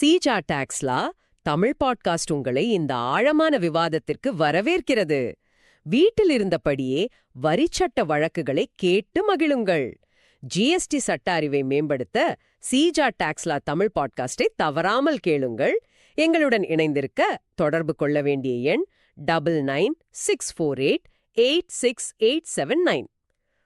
சீஜா டாக்ஸ்லா தமிழ் பாட்காஸ்ட் உங்களை இந்த ஆழமான விவாதத்திற்கு வரவேற்கிறது. வீட்டில் இருந்தபடியே வரிச்சட்ட வழக்குகளை கேட்டு மகிழுங்கள். ஜிஎஸ்டி சட்ட அறிவை மேம்படுத்த சீஜா டாக்ஸ்லா தமிழ் பாட்காஸ்டை தவறாமல் கேளுங்கள். எங்களுடன் இணைந்திருக்க தொடர்பு கொள்ள வேண்டிய எண் double nine six four eight eight six eight seven nine.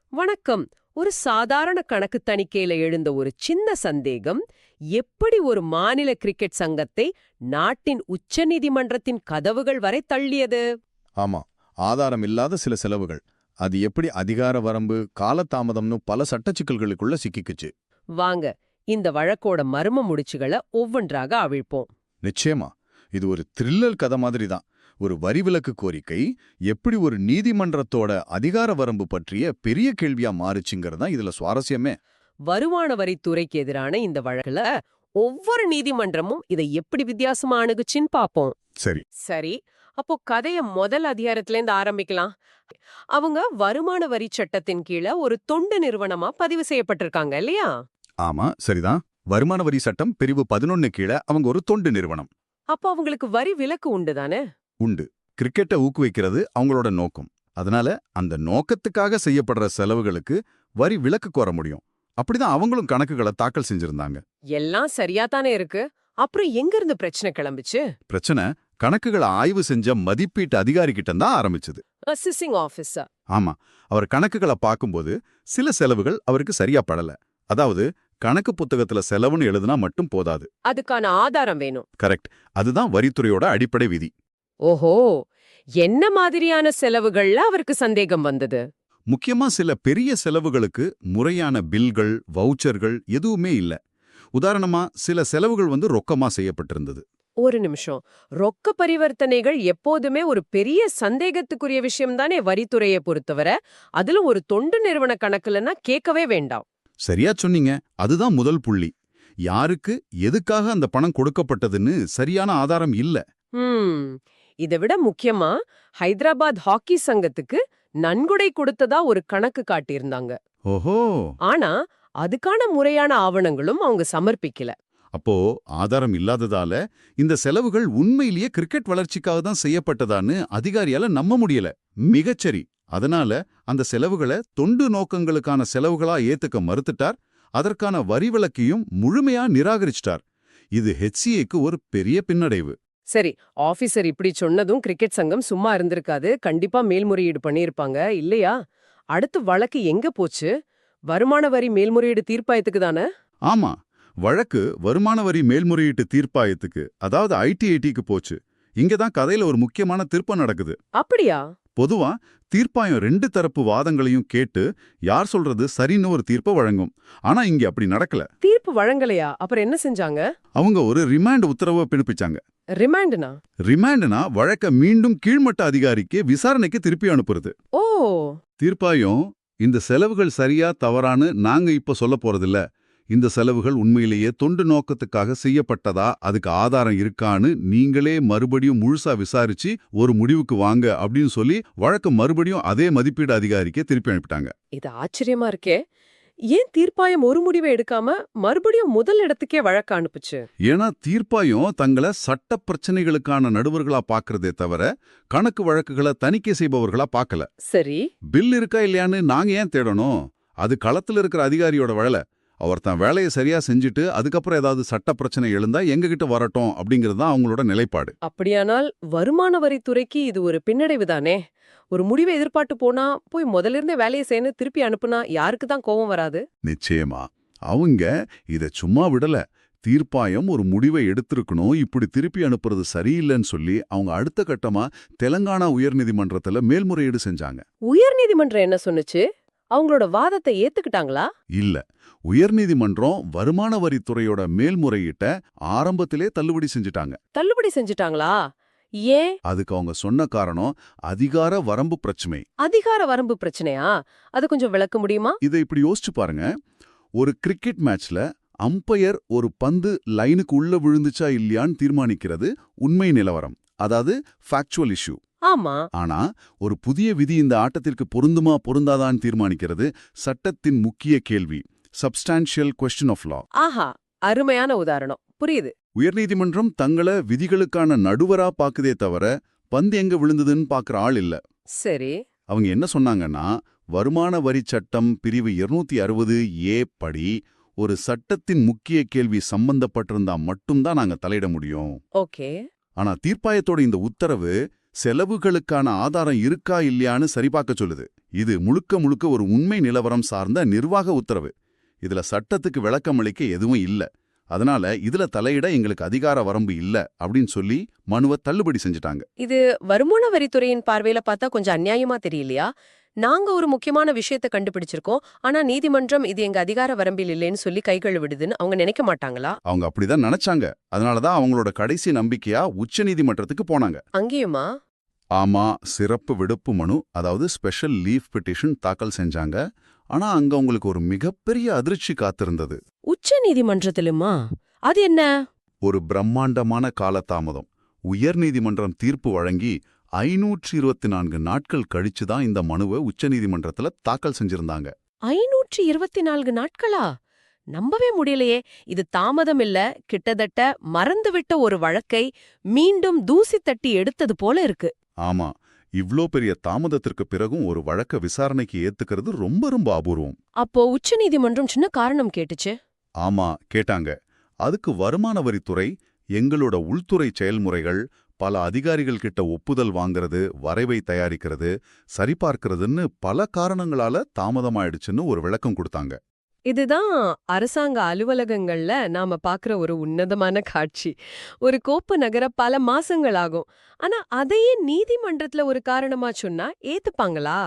வணக்கம். ஒரு சாதாரண கணக்கு தணிக்கையில எழுந்த ஒரு சின்ன சந்தேகம் எப்படி ஒரு மாநில கிரிக்கெட் சங்கத்தை நாட்டின் உச்சநீதிமன்றத்தின் கதவுகள் வரை தள்ளியது? ஆமா ஆதாரம் இல்லாத சில செலவுகள். அது எப்படி அதிகார வரம்பு காலதாமதம்னு பல சட்டச் சிக்கல்களுக்குள்ள சிக்கிக்குச்சு. வாங்க இந்த வழக்கோட மர்ம முடிச்சுகளை ஒவ்வொன்றாக அவிழ்ப்போம். நிச்சயமா இது ஒரு த்ரில்லர் கதை மாதிரி தான் ஒரு வரி விலக்கு கோரிக்கை எப்படி ஒரு நீதிமன்றத்தோட அதிகார வரம்பு பற்றிய பெரிய கேள்வியா மாறுச்சுங்கிறது இதுல சுவாரஸ்யமே. வருமான வரித்துறைக்கு எதிரான இந்த வழக்குல ஒவ்வொரு நீதிமன்றமும் இதை எப்படி வித்தியாசமா அணுகுச்சின்னு பாப்போம். சரி. சரி. அப்போ கதைய முதல் அதிகாரத்துல இருந்து ஆரம்பிக்கலாம். அவங்க வருமான வரி சட்டத்தின் கீழே ஒரு தொண்டு நிறுவனமா பதிவு செய்யப்பட்டிருக்காங்க இல்லையா? ஆமா சரிதான். வருமான வரி சட்டம் பிரிவு பதினொன்னு கீழே அவங்க ஒரு தொண்டு நிறுவனம். அப்போ அவங்களுக்கு வரி விலக்கு உண்டு தானே? உண்டு. கிரிக்கெட்டை ஊக்குவிக்கிறது அவங்களோட நோக்கம். அதனால அந்த நோக்கத்துக்காக செய்யப்படுற செலவுகளுக்கு வரி விலக்கு கோர முடியும். அப்படிதான் அவங்களும் கணக்குகளை தாக்கல் செஞ்சிருந்தாங்க. எல்லாம் சரியா தானே இருக்கு. அப்புறம் எங்க இருந்து பிரச்சனை கிளம்பிச்சு? பிரச்சனை கணக்குகளை ஆய்வு செஞ்ச மதிப்பீட்டு அதிகாரி கிட்ட தான் ஆரம்பிச்சது. அசிஸ்டிங் ஆபீசர் ஆமா அவர் கணக்குகளை பார்க்கும்போது சில செலவுகள் அவருக்கு சரியா படல. அதாவது கணக்கு புத்தகத்துல செலவுன்னு எழுதுனா மட்டும் போதாது. அதுக்கான ஆதாரம் வேணும். கரெக்ட். அதுதான் வரித்துறையோட அடிப்படை விதி. ஓஹோ! என்ன மாதிரியான செலவுகள்ல அவருக்கு சந்தேகம் வந்தது? முக்கியமா சில பெரிய செலவுகளுக்கு முறையான பில்கள் வவுச்சர்கள் எதுவுமே இல்ல. உதாரணமா சில செலவுகள் வந்து ரொக்கமா செய்யப்பட்டிருந்தது. ஒரு நிமிஷம். ரொக்க பரிவர்த்தனைகள் எப்போதுமே ஒரு பெரிய சந்தேகத்துக்குரிய விஷயம் தானே வரித்துறையை பொறுத்தவரை? அதுல ஒரு தொண்டு நிறுவன கணக்குலன்னா கேட்கவே வேண்டாம். சரியா சொன்னீங்க. அதுதான் முதல் புள்ளி. யாருக்கு எதுக்காக அந்த பணம் கொடுக்கப்பட்டதுன்னு சரியான ஆதாரம் இல்ல. இதை விட முக்கியமா ஹைதராபாத் ஹாக்கி சங்கத்துக்கு நன்கொடை கொடுத்ததா ஒரு கணக்கு காட்டியிருந்தாங்க. ஓஹோ! ஆனா அதுக்கான முறையான ஆவணங்களும் அவங்க சமர்ப்பிக்கல. அப்போ ஆதாரம் இல்லாததால இந்த செலவுகள் உண்மையிலேயே கிரிக்கெட் வளர்ச்சிக்காக தான் செய்யப்பட்டதான்னு அதிகாரியால நம்ப முடியல. மிகச்சரி. அதனால அந்த செலவுகளை தொண்டு நோக்கங்களுக்கான செலவுகளா ஏத்துக்க மறுத்துட்டார். அதற்கான வரி விலக்கையும் முழுமையா நிராகரிச்சிட்டார். இது ஹெச்சிஏக்கு ஒரு பெரிய பின்னடைவு. சரி ஆபீசர் இப்படி சொன்னதும் கிரிக்கெட் சங்கம் சும்மா இருந்திருக்காது. கண்டிப்பா மேல்முறையீடு பண்ணியிருப்பாங்க. இல்லையா? அடுத்து வழக்கு எங்க போச்சு? வருமான வரி மேல்முறையீடு தீர்ப்பாயத்துக்கு தானே? ஆமா. வழக்கு வருமான வரி மேல்முறையீட்டு தீர்ப்பாயத்துக்கு அதாவது ஐடிஐடிக்கு போச்சு. இங்க தான் கதையில ஒரு முக்கியமான திருப்பம் நடக்குது. அப்படியா? பொதுவா தீர்ப்பாயம் ரெண்டு தரப்பு வாதங்களையும் கேட்டு யார் சொல்றது சரின்னு ஒரு தீர்ப்பை வழங்கும். ஆனா இங்க அப்படி நடக்கல. தீர்ப்பு வழங்கலையா? அப்புறம் என்ன செஞ்சாங்க? அவங்க ஒரு ரிமாண்ட் உத்தரவை பிறப்பிச்சாங்க. ரிமாண்டுனா ரிமாண்ட்னா வழக்க மீண்டும் கீழ்மட்ட அதிகாரிக்கு விசாரணைக்கு திருப்பி அனுப்புறது. ஓ! தீர்ப்பாயம் இந்த செலவுகள் சரியா தவறான்னு நாங்க இப்ப சொல்ல போறதில்ல. இந்த செலவுகள் உண்மையிலேயே தொண்டு நோக்கத்துக்காக செய்யப்பட்டதா அதுக்கு ஆதாரம் இருக்கான்னு நீங்களே மறுபடியும் முழுசா விசாரிச்சு ஒரு முடிவுக்கு வாங்க அப்படின்னு சொல்லி வழக்க மறுபடியும் அதே மதிப்பீடு அதிகாரிக்கு திருப்பி அனுப்பிட்டாங்க. இது ஆச்சரியமா இருக்கே. ஏன் தீர்ப்பாயம் ஒரு முடிவை எடுக்காம மறுபடியும் முதல் இடத்துக்கே வழக்க அனுப்புச்சு? ஏன்னா தீர்ப்பாயம் தங்களை சட்ட பிரச்சனைகளுக்கான நடுவர்களா பார்க்கறதே தவிர கணக்கு வழக்குகளை தணிக்கை செய்பவர்களா பார்க்கல சரி. பில் இருக்கா இல்லையான்னு நாங்க ஏன் தேடணும்? அது களத்துல இருக்கிற அதிகாரியோட வேலை அவர் தன் வேலையை சரியா செஞ்சுட்டு அதுக்கப்புறம் ஏதாவது சட்ட பிரச்சனை எழுந்தா எங்ககிட்ட வரட்டும் அப்படிங்கிறது தான் அவங்களோட நிலைப்பாடு. அப்படியானால் வருமான வரித்துறைக்கு இது ஒரு பின்னடைவு தானே? ஒரு முடிவை எதிர்பார்த்து போனா போய் முதல்ல இருந்தே வேலையை செய்யணும் திருப்பி அனுப்புனா யாருக்கு தான் கோபம் வராது? நிச்சயமா. அவங்க இத சும்மா விடல. தீர்ப்பாயம் ஒரு முடிவை எடுத்திருக்கணும் இப்படி திருப்பி அனுப்புறது சரியில்லைன்னு சொல்லி அவங்க அடுத்த கட்டமா தெலங்கானா உயர்நீதிமன்றத்துல மேல்முறையீடு செஞ்சாங்க. உயர்நீதிமன்றம் என்ன சொன்னுச்சு? அவங்களோட வாதத்தை ஏத்துக்கிட்டாங்களா? இல்ல. உயர்நீதிமன்றம் வருமான வரித்துறையோட மேல்முறையீட்ட ஆரம்பத்திலே தள்ளுபடி செஞ்சுட்டாங்க. தள்ளுபடி செஞ்சுட்டாங்களா? ஏன்? அதுக்கு அவங்க சொன்ன காரணம் அதிகார வரம்பு பிரச்சனை. அதிகார வரம்பு பிரச்சனையா? அது கொஞ்சம் விளக்க முடியுமா? இதை இப்படி யோசிச்சு பாருங்க. ஒரு கிரிக்கெட் மேட்ச்ல அம்பையர் ஒரு பந்து லைனுக்கு உள்ள விழுந்துச்சா இல்லையான்னு தீர்மானிக்கிறது உண்மை நிலவரம். அதாவது ஃபேக்சுவல் இஷ்யூ ஆமா. ஆனா ஒரு புதிய விதி இந்த ஆட்டத்திற்கு பொருந்துமா பொருந்தாதான்னு தீர்மானிக்கிறது சட்டத்தின் முக்கிய கேள்வி. சப்ஸ்டான்ஷியல் கொஸ்டின் ஆஃப் லா ஆஹா அருமையான உதாரணம். புரியுது. உயர்நீதிமன்றம் தங்கள விதிகளுக்கான நடுவரா பாக்குதே தவிர பந்து எங்க விழுந்ததுன்னு பாக்குற ஆள் இல்ல. சரி. அவங்க என்ன சொன்னாங்கன்னா வருமான வரி சட்டம் பிரிவு 260 அறுபது ஏ படி ஒரு சட்டத்தின் முக்கிய கேள்வி சம்பந்தப்பட்டிருந்தா மட்டும்தான் நாங்க தலையிட முடியும். ஓகே. ஆனா தீர்ப்பாயத்தோட இந்த உத்தரவு செலவுகளுக்கான ஆதாரம் இருக்கா இல்லையான்னு சரிபார்க்க சொல்லுது. இது முழுக்க முழுக்க ஒரு உண்மை நிலவரம் சார்ந்த நிர்வாக உத்தரவு. இதுல சட்டத்துக்கு விளக்கம் அளிக்க எதுவும் இல்ல. அதனால இதுல தலையிட எங்களுக்கு அதிகார வரம்பு இல்ல அப்படின்னு சொல்லி மனுவை தள்ளுபடி செஞ்சுட்டாங்க. இது வருமான வரித்துறையின் பார்வையில பார்த்தா கொஞ்சம் அநியாயமா தெரியலையா? நாங்க ஒரு முக்கியமான விஷயத்த கண்டுபிடிச்சிருக்கோம். ஆனா நீதிமன்றம் இது எங்க அதிகார வரம்பில் இல்லைன்னு சொல்லி கை கழுவிடுதுன்னு அவங்க நினைக்க மாட்டாங்களா? அவங்க அப்படிதான் நினைச்சாங்க. அதனாலதான் அவங்களோட கடைசி நம்பிக்கையா உச்சநீதிமன்றத்துக்கு போனாங்க. அங்கேயுமா? ஆமா சிறப்பு விடுப்பு மனு அதாவது ஸ்பெஷல் லீவ் பெட்டிஷன் தாக்கல் செஞ்சாங்க. ஆனா அங்க அவங்களுக்கு ஒரு மிகப்பெரிய அதிர்ச்சி காத்திருந்தது. உச்ச நீதிமன்றத்திலுமா? அது என்ன? ஒரு பிரம்மாண்டமான காலதாமதம். உயர்நீதிமன்றம் தீர்ப்பு வழங்கி ஐநூற்றி இருபத்தி நான்கு நாட்கள் கழிச்சு தான் இந்த மனுவை உச்சநீதிமன்றத்துல தாக்கல் செஞ்சிருந்தாங்க. ஐநூற்றி இருபத்தி நான்கு நாட்களா? நம்பவே முடியலையே. இது தாமதம் இல்ல கிட்டத்தட்ட மறந்துவிட்ட ஒரு வழக்கை மீண்டும் தூசி தட்டி எடுத்தது போல இருக்கு. ஆமா இவ்ளோ பெரிய தாமதத்திற்கு பிறகும் ஒரு வழக்க விசாரணைக்கு ஏத்துக்கிறது ரொம்ப ரொம்ப அபூர்வம். அப்போ உச்ச நீதிமன்றம் சின்ன காரணம் கேட்டுச்சு? ஆமா கேட்டாங்க. அதுக்கு வருமான வரித்துறை எங்களோட உள்துறை செயல்முறைகள் பல அதிகாரிகள் கிட்ட ஒப்புதல் வாங்குறது வரைவை தயாரிக்கிறது சரிபார்க்கிறதுன்னு பல காரணங்களால தாமதமாயிடுச்சுன்னு ஒரு விளக்கம் கொடுத்தாங்க. இதுதான் அரசாங்க அலுவலகங்கள்ல நாம பாக்குற ஒரு உன்னதமான காட்சி. ஒரு கோப்பு நகர பல மாசங்கள் ஆகும். ஆனா அதையே நீதிமன்றத்துல ஒரு காரணமா சொன்னா ஏத்துப்பாங்களா?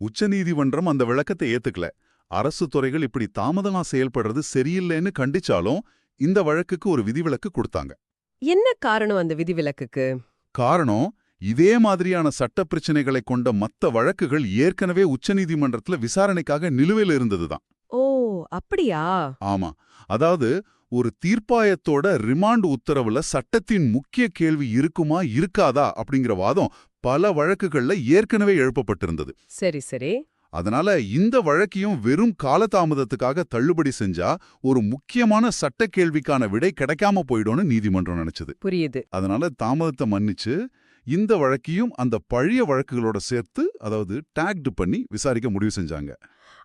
உச்சநீதிமன்றம் அந்த விளக்கத்தை ஏத்துக்கல. அரசு துறைகள் இப்படி தாமதமா செயல்படுறது சரியில்லைன்னு கண்டிச்சாலும் இந்த வழக்குக்கு ஒரு விதிவிலக்கு கொடுத்தாங்க. என்ன காரணம் அந்த விதிவிலக்குக்கு? காரணம் இதே மாதிரியான சட்ட பிரச்சனைகளை கொண்ட மத்த வழக்குகள் ஏற்கனவே உச்சநீதிமன்றத்துல விசாரணைக்காக நிலுவையில் இருந்ததுதான். ஓ அப்படியா? ஆமா. அதாவது ஒரு தீர்ப்பாயத்தோட ரிமாண்ட் உத்தரவுல சட்டத்தின் முக்கிய கேள்வி இருக்குமா இருக்காதா அப்படிங்கிற வாதம் பல வழக்குகள்ல ஏற்கனவே எழுப்பப்பட்டிருந்தது. சரி சரி. அதனால இந்த வழக்கையும் வெறும் காலதாமதத்துக்காக தள்ளுபடி செஞ்சா ஒரு முக்கியமான சட்ட கேள்விக்கான விடை கிடைக்காம போயிடும்னு நீதிமன்றம் நினைச்சது. புரியுது. அதனால தாமதத்தை மன்னிச்சு இந்த வழக்கையும் அந்த பழைய வழக்குகளோட சேர்த்து அதாவது டேக்டு பண்ணி விசாரிக்க முடிவு செஞ்சாங்க.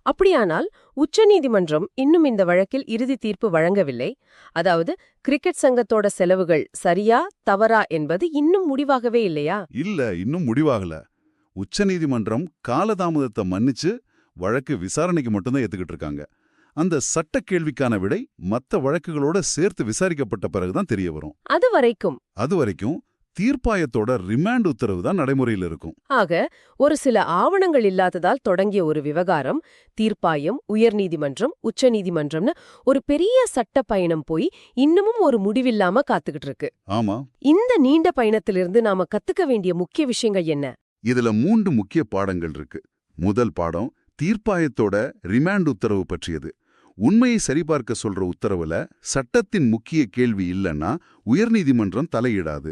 அப்படியானால் உச்சநீதிமன்றம் இன்னும் இந்த வழக்கில் இறுதி தீர்ப்பு வழங்கவில்லை. அதாவது கிரிக்கெட் சங்கத்தோட செலவுகள் சரியா தவறா என்பது இன்னும் முடிவாகவே இல்லையா? இல்ல இன்னும் முடிவாகல. உச்சநீதிமன்றம் காலதாமதத்தை மன்னிச்சு வழக்கு விசாரணைக்கு மட்டும்தான் ஏத்துக்கிட்டு இருக்காங்க. அந்த சட்ட கேள்விக்கான விடை மத்த வழக்குகளோட சேர்த்து விசாரிக்கப்பட்ட பிறகுதான் தெரிய வரும். அது வரைக்கும். அது வரைக்கும் தீர்ப்பாயத்தோட ரிமாண்ட் உத்தரவு தான் நடைமுறையில் இருக்கும். ஆக ஒரு சில ஆவணங்கள் இல்லாததால் தொடங்கிய ஒரு விவகாரம் தீர்ப்பாயம் உயர்நீதிமன்றம் உச்சநீதிமன்றம்னு ஒரு பெரிய சட்ட பயணம் போய் இன்னமும் ஒரு முடிவில்லாம காத்துக்கிட்டு இருக்கு. ஆமா. இந்த நீண்ட பயணத்திலிருந்து நாம கத்துக்க வேண்டிய முக்கிய விஷயங்கள் என்ன? இதுல மூன்று முக்கிய பாடங்கள் இருக்கு. முதல் பாடம் தீர்ப்பாயத்தோட ரிமாண்ட் உத்தரவு பற்றியது. உண்மையை சரிபார்க்க சொல்ற உத்தரவுல சட்டத்தின் முக்கிய கேள்வி இல்லைன்னா உயர்நீதிமன்றம் தலையிடாது.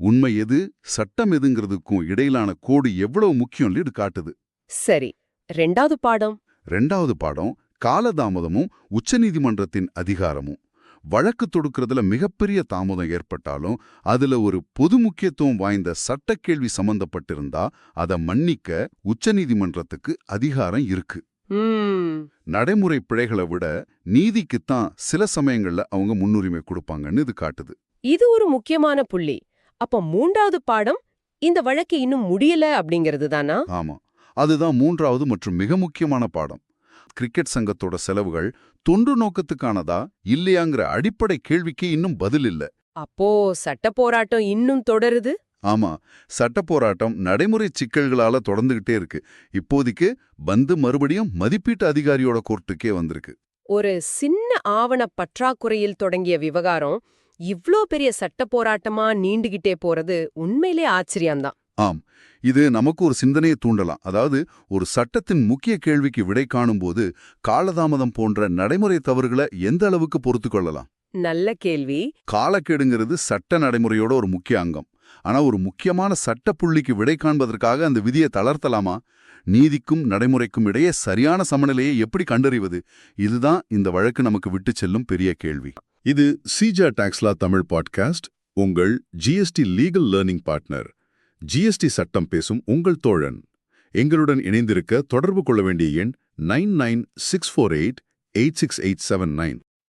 உண்மை எது சட்டம் எதுங்கிறதுக்கும் இடையிலான கோடு எவ்வளவு முக்கியம் இது காட்டுது. சரி ரெண்டாவது பாடம். ரெண்டாவது பாடம் காலதாமதமும் உச்சநீதிமன்றத்தின் அதிகாரமும். வழக்கு தொடுக்கிறதுல மிகப்பெரிய தாமதம் ஏற்பட்டாலும் அதுல ஒரு பொது முக்கியத்துவம் வாய்ந்த சட்டக்கேள்வி சம்பந்தப்பட்டிருந்தா அதை மன்னிக்க உச்சநீதிமன்றத்துக்கு அதிகாரம் இருக்கு. நடைமுறை பிழைகளை விட நீதிக்குத்தான் சில சமயங்கள்ல அவங்க முன்னுரிமை கொடுப்பாங்கன்னு இது காட்டுது. இது ஒரு முக்கியமான புள்ளி. அப்ப மூன்றாவது பாடம் இந்த வழக்கு இன்னும் முடியல அப்படிங்கிறது தானா? ஆமா. அதுதான் மூன்றாவது மற்றும் மிக முக்கியமான பாடம். கிரிக்கெட் சங்கத்தோட செலவுகள் தொண்டு நோக்கத்துக்கானதா இல்லையாங்கிற அடிப்படை கேள்விக்கு இன்னும் பதில் இல்ல. அப்போ சட்ட போராட்டம் இன்னும் தொடருது? ஆமா சட்ட போராட்டம் நடைமுறை சிக்கல்களால தொடர்ந்துகிட்டே இருக்கு. இப்போதைக்கு பந்து மறுபடியும் மதிப்பீட்டு அதிகாரியோட கோர்ட்டுக்கே வந்திருக்கு. ஒரு சின்ன ஆவண பற்றாக்குறையில் தொடங்கிய விவகாரம் இவ்ளோ பெரிய சட்ட போராட்டமா நீண்டுகிட்டே போறது உண்மையிலே ஆச்சரியம்தான். ஆம் இது நமக்கு ஒரு சிந்தனையை தூண்டலாம். அதாவது ஒரு சட்டத்தின் முக்கிய கேள்விக்கு விடை காணும்போது காலதாமதம் போன்ற நடைமுறை தவறுகளை எந்த அளவுக்கு பொறுத்து கொள்ளலாம்? நல்ல கேள்வி. காலக்கெடுங்கிறது சட்ட நடைமுறையோட ஒரு முக்கிய அங்கம். ஆனா ஒரு முக்கியமான சட்ட புள்ளிக்கு விடை காண்பதற்காக அந்த விதியை தளர்த்தலாமா? நீதிக்கும் நடைமுறைக்கும் இடையே சரியான சமநிலையை எப்படி கண்டறிவது? இதுதான் இந்த வழக்கு நமக்கு விட்டு செல்லும் பெரிய கேள்வி. இது சிஜா டாக்ஸ்லா தமிழ் பாட்காஸ்ட். உங்கள் GST legal learning partner GST சட்டம் பேசும் உங்கள் தோழன். எங்களுடன் இணைந்திருக்க தொடர்பு கொள்ள வேண்டிய எண் nine nine six four eight eight six eight seven nine.